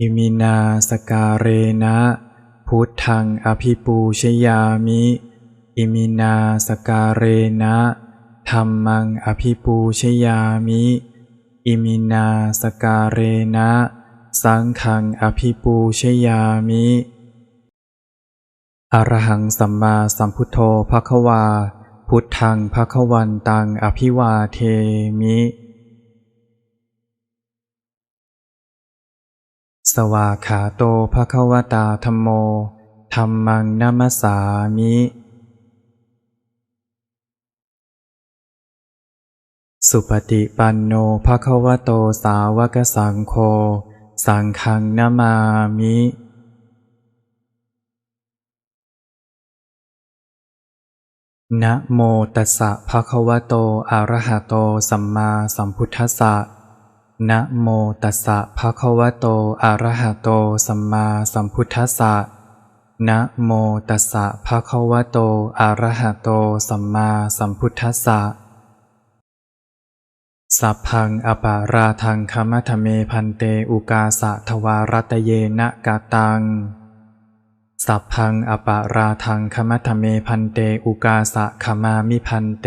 อิมินาสการเรนะ พุทธังอภิปูชยามิ อิมินาสการเรนะธรรมังอภิปูชยามิ อิมินาสการเรนะ สังฆังอภิปูชยามิ อรหังสัมมาสัมพุทโธภควา พุทธังภควันตังอภิวาเทมิ สวาขาโตภควตาธรรมโมธรรมังนัมสสามิ สุปฏิปันโนภควโตสาวกสังโฆสังฆังนามามิ นะโมตัสสะภะคะวะโตอะระหะโตสัมมาสัมพุทธัสสะ นะโมตัสสะภะคะวะโต อะระหะโต สัมมาสัมพุทธัสสะ นะโมตัสสะภะคะวะโต อะระหะโต สัมมาสัมพุทธัสสะ สัพพังอปาราทังคมัทเมพันเตอุกาสะทวารัตเยนะกาตัง สัพพังอปาราทังคมัทเมพันเตอุกาสะขมามิพันเต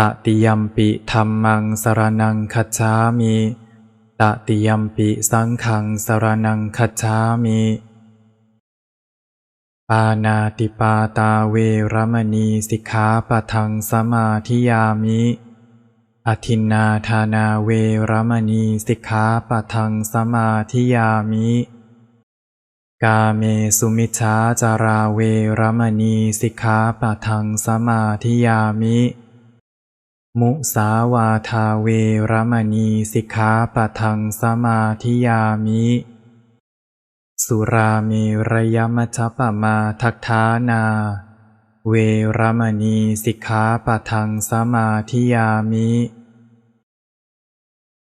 ตติยมปิธรรมังสรนังคัจฉามิตติยมปิสังฆังสรนังคัจฉามิปานาติปาตาเวรมณีสิกขาปะทังสมาธิยามิอทินนาธานาเวรมณีสิกขาปะทังสมาธิยามิ กาเมสุมิชฌาจาราเวรมณีสิกขาปะทังสมาธิยามิ มุสาวาทาเวรมณีสิกขาปะทังสมาธิยามิ สุราเมรยมัชฌปมาทักทานา เวรมณีสิกขาปะทังสมาธิยามิ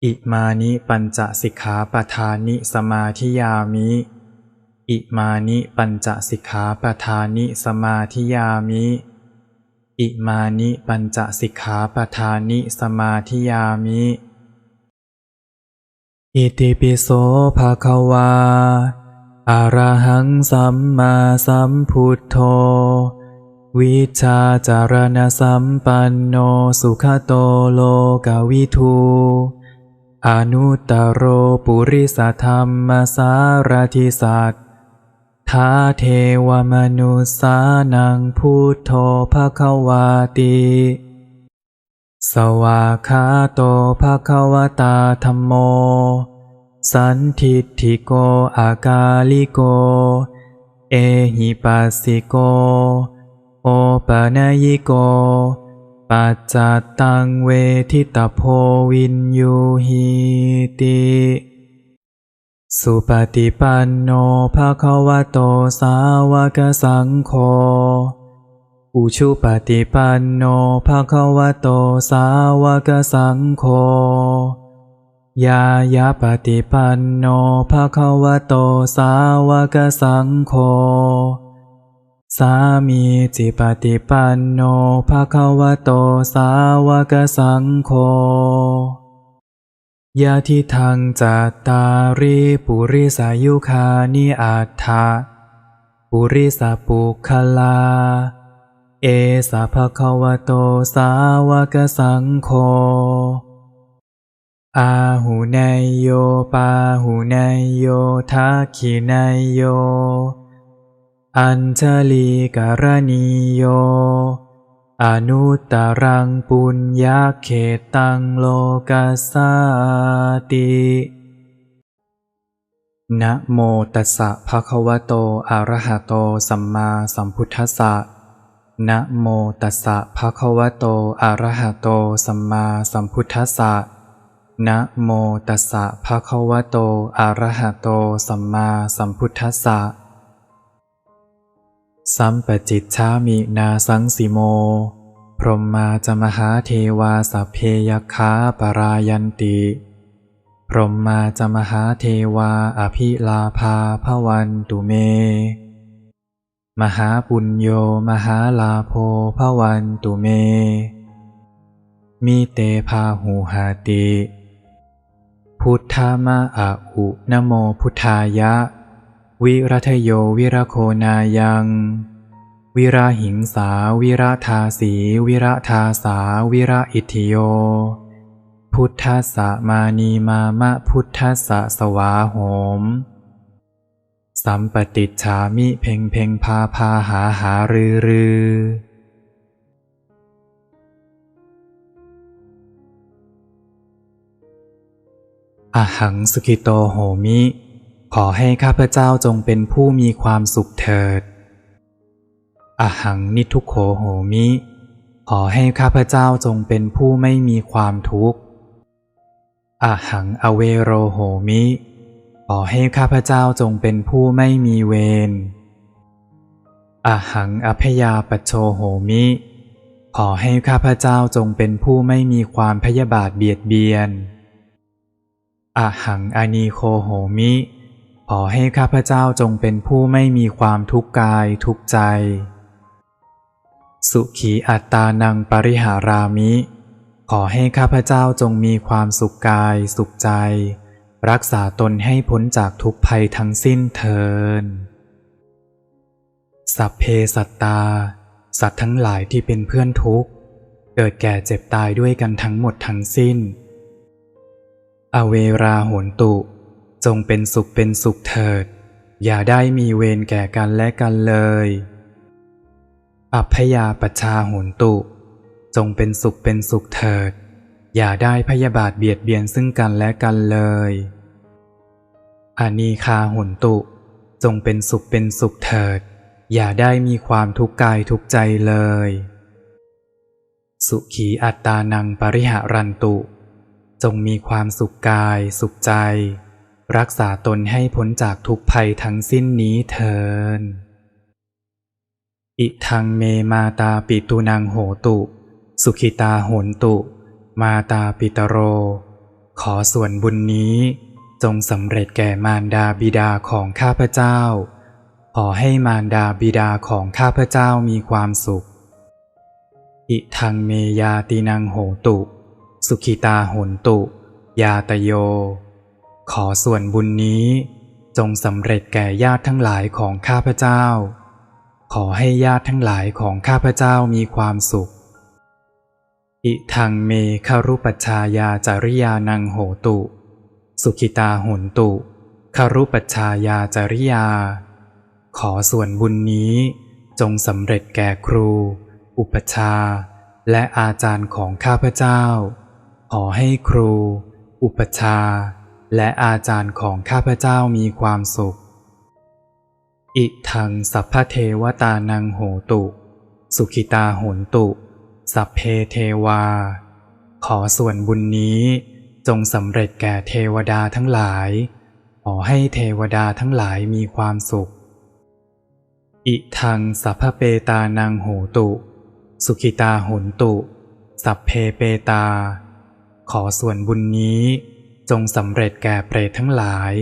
อิมานิปัญจสิกขาปทานิสมาธิยามิ อิมานิปัญจสิกขาปทานิสมาธิยามิ อิมานิปัญจสิกขาปทานิสมาธิยามิ อิติปิโสภะควาอะระหังสัมมาสัมพุทโธ วิชาจารณสัมปันโนสุขโตโลกวิทูอนุตตโรปุริสธรรมสารทิสัต ทาเทวมนุสานังพุทโธภควาติ สวาคาโตภควตาธรรมโม สันทิฏฐิโกอากาลิโก เอหิปัสสิโก โอปะนยิโก ปัจจตังเวทิตาโพวินยูหิติ สุปฏิปันโนภะคะวะโตสาวกสังโฆ อุชุปฏิปันโนภะคะวะโตสาวกสังโฆ ยายาปฏิปันโนภะคะวะโตสาวกสังโฆ สามีจิปฏิปันโนภะคะวะโตสาวกสังโฆ ยาทิทังจัตตาริปุริสายุคานิอัฏฐะปุริสปุคลา เอสะภคะวะโตสาวกสังโฆอาหูนายโยปาหูนายโยทักขินายโย อัญชลีการณีโย อนุตตรังปุญญาเขตังโลกัสสาตินะโมตัสสะภะคะวะโตอะระหะโตสัมมาสัมพุทธัสสะนะโมตัสสะภะคะวะโตอะระหะโตสัมมาสัมพุทธัสสะนะโมตัสสะภะคะวะโตอะระหะโตสัมมาสัมพุทธัสสะ สัมปจิตชามินาสังสิโม พรหมาจะมหาเทวาสัพเพยคาปรายันติ พรหมาจะมหาเทวาอภิลาภาพวันตุเม มหาปุญโยมหาลาโภพวันตุเม มีเตพาหูหาติ พุทธามาอะอุนโมพุทธายะ วิรัทโยวิรโคนายัง วิราหิงสาวิราทาสี วิราทาสาวิราอิทิโย พุทธัสะมานีมามะพุทธสะสวาโหม สัมปติจฉามิเพ่งเพ่งพาพาหาหารือรืออหังสุขิโตโหมิ ขอให้ข้าพเจ้าจงเป็นผู้มีความสุขเถิด อหังนิทุโขโหมิ ขอให้ข้าพเจ้าจงเป็นผู้ไม่มีความทุกข์ อหังอเวโรโหมิ ขอให้ข้าพเจ้าจงเป็นผู้ไม่มีเวร อหังอภยาปโชโหมิ ขอให้ข้าพเจ้าจงเป็นผู้ไม่มีความพยาบาทเบียดเบียน อหังอานีโคโหมิ ขอให้ข้าพเจ้าจงเป็นผู้ไม่มีความทุกข์กายทุกใจ สุขีอัตตานังปริหารามิ ขอให้ข้าพเจ้าจงมีความสุขกายสุขใจ รักษาตนให้พ้นจากทุกภัยทั้งสิ้นเทิน สัพเพสัตตา สัตว์ทั้งหลายที่เป็นเพื่อนทุกข์ เกิดแก่เจ็บตายด้วยกันทั้งหมดทั้งสิ้น อเวราโหนตุ จงเป็นสุขเป็นสุขเถิด อย่าได้มีเวรแก่กันและกันเลย อัพยาปชาโหนตุ จงเป็นสุขเป็นสุขเถิด อย่าได้พยาบาทเบียดเบียนซึ่งกันและกันเลยอานีคาโหนตุ จงเป็นสุขเป็นสุขเถิด อย่าได้มีความทุกข์กายทุกใจเลย สุขีอัตตานังปริหารันตุ จงมีความสุขกายสุขใจ รักษาตนให้พ้นจากทุกภัยทั้งสิ้นนี้เทิน อิทังเมมาตาปิตุนังโหตุ สุขิตาโหนตุ มาตาปิตโร ขอส่วนบุญนี้ จงสำเร็จแก่มารดาบิดาของข้าพเจ้า ขอให้มารดาบิดาของข้าพเจ้ามีความสุข อิทังเมยาตินังโหตุ สุขิตาโหนตุ ยาตโย ขอส่วนบุญนี้จงสำเร็จแก่ญาติทั้งหลายของข้าพเจ้า ขอให้ญาติทั้งหลายของข้าพเจ้ามีความสุข อิทังเมคารุปัชายาจาริยานังโหตุ สุขิตาโหนตุคารุปัชายาจาริยา ขอส่วนบุญนี้จงสำเร็จแก่ครู อุปชา และอาจารย์ของข้าพเจ้า ขอให้ครู อุปชา และอาจารย์ของข้าพเจ้ามีความสุข อิทังสัพพเทวตานังโหตุ สุขิตาโหนตุ สัพเพเทวา ขอส่วนบุญนี้จงสำเร็จแก่เทวดาทั้งหลาย ขอให้เทวดาทั้งหลายมีความสุข อิทังสัพพเปตานังโหตุ สุขิตาโหนตุ สัพเพเปตา ขอส่วนบุญนี้ จงสำเร็จแก่เปรตทั้งหลาย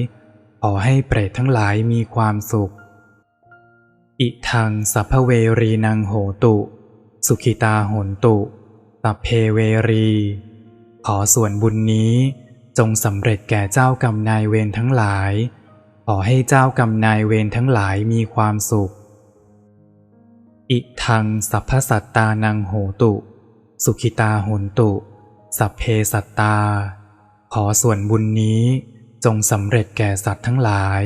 ขอให้เปรตทั้งหลายมีความสุข อิทังสัพพเวรีนังโหตุ สุขิตาโหนตุสัพเพเวรี ขอส่วนบุญนี้จงสำเร็จแก่เจ้ากรรมนายเวรทั้งหลาย ขอให้เจ้ากรรมนายเวรทั้งหลายมีความสุข อิทังสัพพสัตตานังโหตุ สุขิตาโหนตุ สัพเพสัตตา ขอส่วนบุญนี้จงสำเร็จแก่สัตว์ทั้งหลาย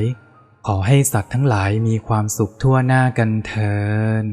ขอให้สัตว์ทั้งหลายมีความสุขทั่วหน้ากันเทิน